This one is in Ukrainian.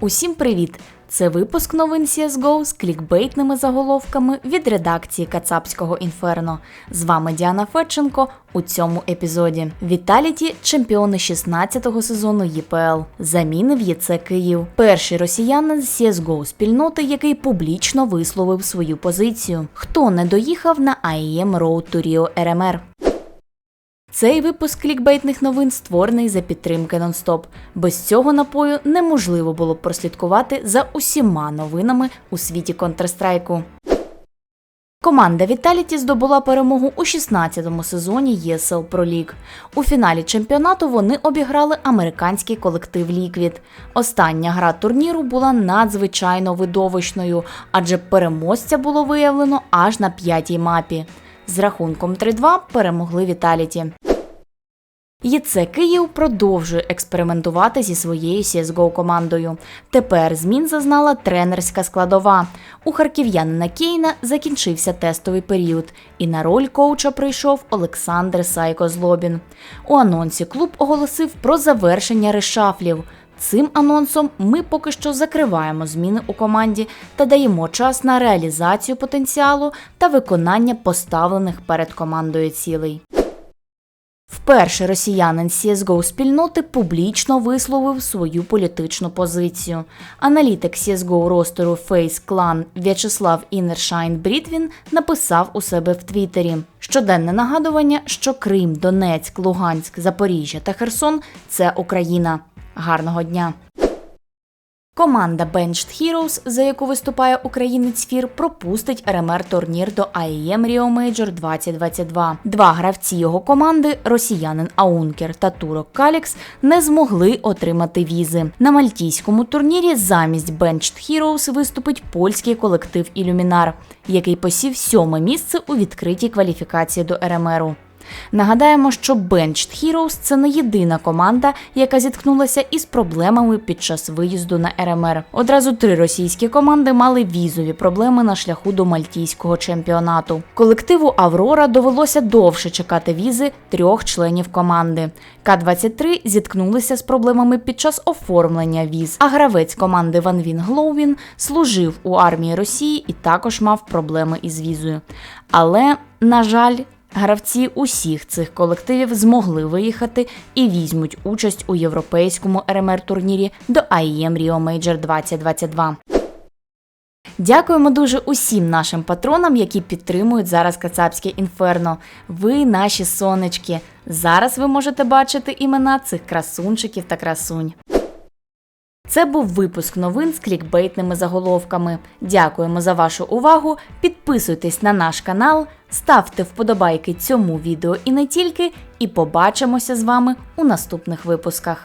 Усім привіт! Це випуск новин CSGO з клікбейтними заголовками від редакції Кацапського інферно. З вами Діана Федченко у цьому епізоді. Віталіті чемпіони 16-го сезону ЄПЛ. Заміни в ЄЦ Київ. Перший росіянин з CSGO спільноти, який публічно висловив свою позицію. Хто не доїхав на IEM Road to Rio RMR? Цей випуск клікбейтних новин створений за підтримки нонстоп. Без цього напою неможливо було б прослідкувати за усіма новинами у світі Counter-Strike. Команда Vitality здобула перемогу у 16-му сезоні ESL Pro League. У фіналі чемпіонату вони обіграли американський колектив Liquid. Остання гра турніру була надзвичайно видовищною, адже переможця було виявлено аж на п'ятій мапі. З рахунком 3-2 перемогли Віталіті. ЄЦ Київ продовжує експериментувати зі своєю CSGO командою. Тепер змін зазнала тренерська складова. У харків'янина Кейна закінчився тестовий період, і на роль коуча прийшов Олександр Сайко Злобін. У анонсі клуб оголосив про завершення решафлів. Цим анонсом ми поки що закриваємо зміни у команді та даємо час на реалізацію потенціалу та виконання поставлених перед командою цілей. Вперше росіянин CSGO спільноти публічно висловив свою політичну позицію. Аналітик CSGO ростеру Face Clan В'ячеслав Інершайн Брітвін написав у себе в Твіттері щоденне нагадування, що Крим, Донецьк, Луганськ, Запоріжжя та Херсон це Україна. Гарного дня! Команда Benched Heroes, за яку виступає українець Фір, пропустить РМР турнір до IEM Rio Major 2022. Два гравці його команди, росіянин Аункер та турок Калікс, не змогли отримати візи. На мальтійському турнірі замість Benched Heroes виступить польський колектив Ілюмінар, який посів сьоме місце у відкритій кваліфікації до РМРу. Нагадаємо, що Benched Heroes – це не єдина команда, яка зіткнулася із проблемами під час виїзду на РМР. Одразу три російські команди мали візові проблеми на шляху до мальтійського чемпіонату. Колективу Аврора довелося довше чекати візи трьох членів команди. К-23 зіткнулися з проблемами під час оформлення віз. А гравець команди Ван Він Глоувін служив у армії Росії і також мав проблеми із візою. Але, на жаль, Гравці усіх цих колективів змогли виїхати і візьмуть участь у європейському РМР-турнірі до IEM Rio Major 2022. Дякуємо дуже усім нашим патронам, які підтримують зараз Кацапське інферно. Ви наші сонечки. Зараз ви можете бачити імена цих красунчиків та красунь. Це був випуск новин з клікбейтними заголовками. Дякуємо за вашу увагу. Підписуйтесь на наш канал, ставте вподобайки цьому відео і не тільки. І побачимося з вами у наступних випусках.